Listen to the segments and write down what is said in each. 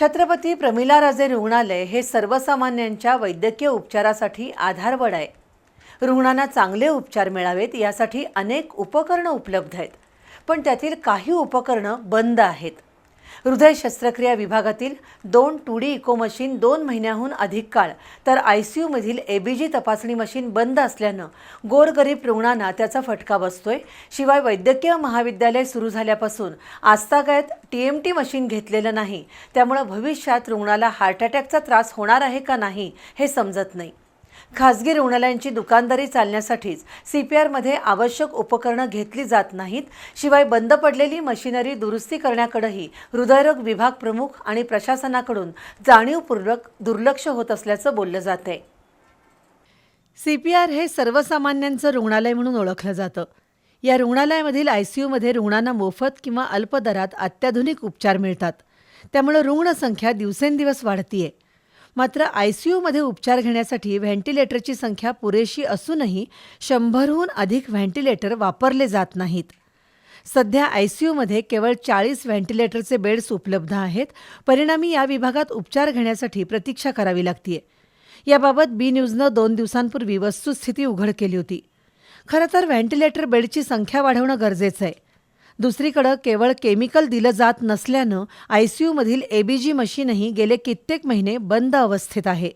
छत्रपती प्रमिला राजे रुग्णालय हे सर्वसामान्यांच्या वैद्यकीय उपचारासाठी आधारवड आहे. रुग्णांना चांगले उपचार मिळावेत यासाठी अनेक उपकरणं उपलब्ध आहेत. पण त्यातील काही उपकरणं बंद आहेत. हृदय शस्त्रक्रिया विभागातील दोन टू डी इको मशीन दोन महिन्याहून अधिक काळ तर आय सी यूमधील ए बी जी तपासणी मशीन बंद असल्यानं गोरगरीब रुग्णांना त्याचा फटका बसतोय. शिवाय वैद्यकीय महाविद्यालय सुरू झाल्यापासून आजतागायत टी एम टी मशीन घेतलेलं नाही. त्यामुळं भविष्यात रुग्णाला हार्ट अटॅकचा त्रास होणार आहे का नाही हे समजत नाही. खासगी रुग्णालयांची दुकानदारी चालण्यासाठीच सी पी आरमध्ये आवश्यक उपकरणं घेतली जात नाहीत. शिवाय बंद पडलेली मशिनरी दुरुस्ती करण्याकडेही हृदयरोग विभाग प्रमुख आणि प्रशासनाकडून जाणीवपूर्वक दुर्लक्ष होत असल्याचं बोललं जात आहे सी पी आर हे सर्वसामान्यांचं रुग्णालय म्हणून ओळखलं जातं. या रुग्णालयामधील आय सी यूमध्ये रुग्णांना मोफत किंवा अल्प दरात अत्याधुनिक उपचार मिळतात. त्यामुळे रुग्णसंख्या दिवसेंदिवस वाढतीये. मात्र आय सी यूमध्ये उपचार घेण्यासाठी व्हेंटिलेटरची संख्या पुरेशी असूनही शंभरहून अधिक व्हेंटिलेटर वापरले जात नाहीत. सध्या आयसीयूमध्ये केवळ चाळीस व्हेंटिलेटरचे बेड्स उपलब्ध आहेत. परिणामी या विभागात उपचार घेण्यासाठी प्रतीक्षा करावी लागतीये. याबाबत बी न्यूजनं दोन दिवसांपूर्वी वस्तुस्थिती उघड केली होती. खरं तर व्हेंटिलेटर बेडची संख्या वाढवणं गरजेचं आहे. दुसरीकडं केवळ केमिकल दिलं जात नसल्यानं आय सी यूमधील मशीनही गेले कित्येक महिने बंद अवस्थेत आहे.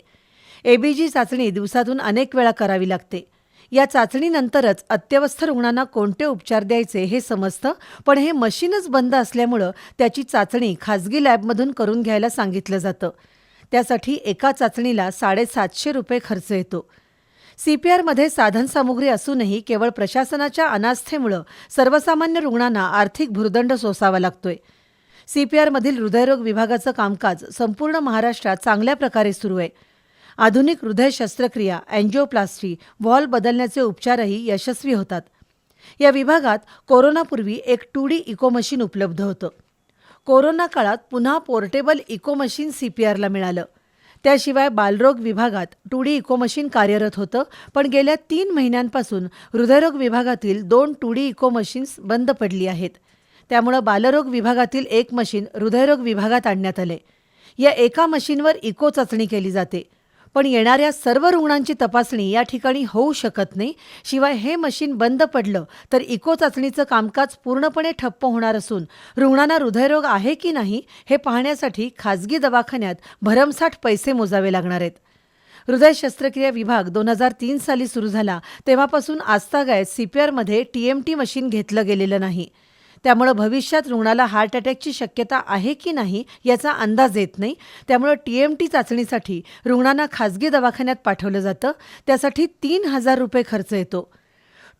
एबीजी चाचणी दिवसातून अनेक वेळा करावी लागते. या चाचणीनंतरच अत्यवस्थ रुग्णांना कोणते उपचार द्यायचे हे समजतं पण हे मशीनच बंद असल्यामुळं त्याची चाचणी खाजगी लॅबमधून करून घ्यायला सांगितलं जातं. त्यासाठी एका चाचणीला साडेसातशे रुपये खर्च येतो. सीपीआरमध्ये साधनसामुग्री असूनही केवळ प्रशासनाच्या अनास्थेमुळं सर्वसामान्य रुग्णांना आर्थिक भुर्दंड सोसावा लागतोय. सीपीआरमधील हृदयरोग विभागाचं कामकाज संपूर्ण महाराष्ट्रात चांगल्या प्रकारे सुरू आहे. आधुनिक हृदय शस्त्रक्रिया अँजिओप्लास्टी व्हॉल बदलण्याचे उपचारही यशस्वी होतात. या विभागात कोरोनापूर्वी एक टू डी इको मशीन उपलब्ध होतं. कोरोना काळात पुन्हा पोर्टेबल इको मशीन सीपीआरला मिळालं. त्याशिवाय बालरोग विभागात टू डी इको मशीन कार्यरत होतं पण गेल्या तीन महिन्यांपासून हृदयरोग विभागातील दोन टू डी इको मशीन्स बंद पडली आहेत. त्यामुळं बालरोग विभागातील एक मशीन हृदयरोग विभागात आणण्यात आले या एका मशीनवर इको चाचणी केली जाते. पण येणाऱ्या सर्व रुग्णांची तपासणी या ठिकाणी होऊ शकत नाही. शिवाय हे मशीन बंद पडलं तर इको चाचणीचं कामकाज पूर्णपणे ठप्प होणार असून रुग्णांना हृदयरोग आहे की नाही हे पाहण्यासाठी खाजगी दवाखान्यात भरमसाठ पैसे मोजावे लागणार आहेत. हृदय शस्त्रक्रिया विभाग दोन हजार तीन साली सुरू झाला. तेव्हापासून आजतागायत सी पी आरमध्ये टी एम टी मशीन घेतलं गेलेलं नाही. त्यामुळं भविष्यात रुग्णाला हार्ट अटॅकची शक्यता आहे की नाही याचा अंदाज येत नाही. त्यामुळं टी एम टी चाचणीसाठी रुग्णांना खाजगी दवाखान्यात पाठवलं जातं. त्यासाठी तीन हजार रुपये खर्च येतो.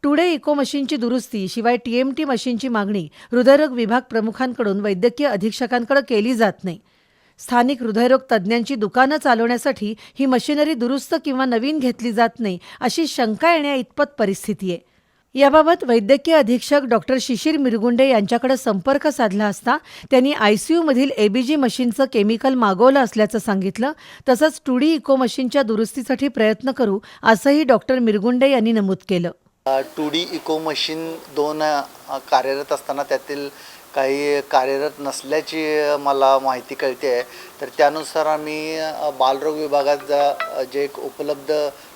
टुडे इको मशीनची दुरुस्ती शिवाय टी एम टी मशीनची मागणी हृदयरोग विभाग प्रमुखांकडून वैद्यकीय अधीक्षकांकडे केली जात नाही. स्थानिक हृदयरोग तज्ज्ञांची दुकानं चालवण्यासाठी ही मशिनरी दुरुस्त किंवा नवीन घेतली जात नाही अशी शंका येण्या इतपत परिस्थिती आहे याबाबत वैद्यकीय अधीक्षक डॉक्टर शिशिर मिरगुंडे यांच्याकडे संपर्क साधला असता त्यांनी आयसीयूमधील एबीजी मशीनचं केमिकल मागवलं असल्याचं सांगितलं. तसंच टुडी इको मशीनच्या दुरुस्तीसाठी प्रयत्न करू असंही डॉक्टर मिरगुंडे यांनी नमूद केलं. टू डी इको मशीन दोन कार्यरत असताना त्यातील काही कार्यरत नसल्याची मला माहिती कळते. आहे तर त्यानुसार आम्ही बालरोग विभागात जा- जे एक उपलब्ध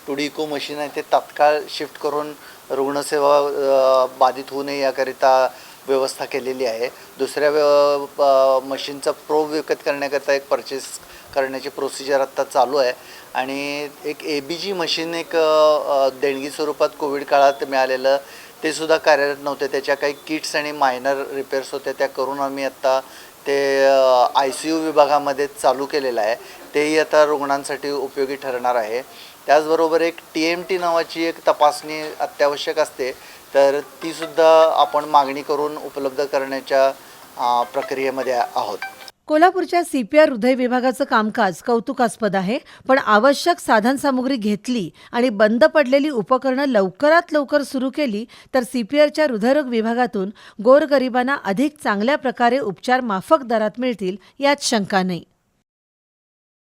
टू डी इको मशीन आहे ते तात्काळ शिफ्ट करून रुग्णसेवा बाधित होऊ नये याकरिता व्यवस्था केलेली आहे. दुसऱ्या व्य- मशीनचा प्रोब विकत करण्याकरिता एक परचेस करण्याची प्रोसिजर आत्ता चालू आहे. आणि एक ए बी जी मशीन एक देणगी स्वरूपात कोविड काळात मिळालेलं ते सुद्धा कार्यरत नव्हते. त्याच्या काही किट्स आणि मायनर रिपेअर्स होत्या त्या करून आम्ही आत्ता ते आय सी यू विभागामध्ये चालू केलेलं आहे. तेही आता रुग्णांसाठी उपयोगी ठरणार आहे. त्याचबरोबर एक टी एम टी नावाची एक तपासणी अत्यावश्यक असते. तर तीसुद्धा आपण मागणी करून उपलब्ध करण्याच्या प्रक्रियेमध्ये आहोत. कोल्हापूरच्या सीपीआर हृदय विभागाचं कामकाज कौतुकास्पद आहे. पण आवश्यक साधनसामुग्री घेतली आणि बंद पडलेली उपकरणं लवकरात लवकर सुरू केली तर सीपीआरच्या हृदयरोग विभागातून गोरगरिबांना अधिक चांगल्या प्रकारे उपचार माफक दरात मिळतील यात शंका नाही.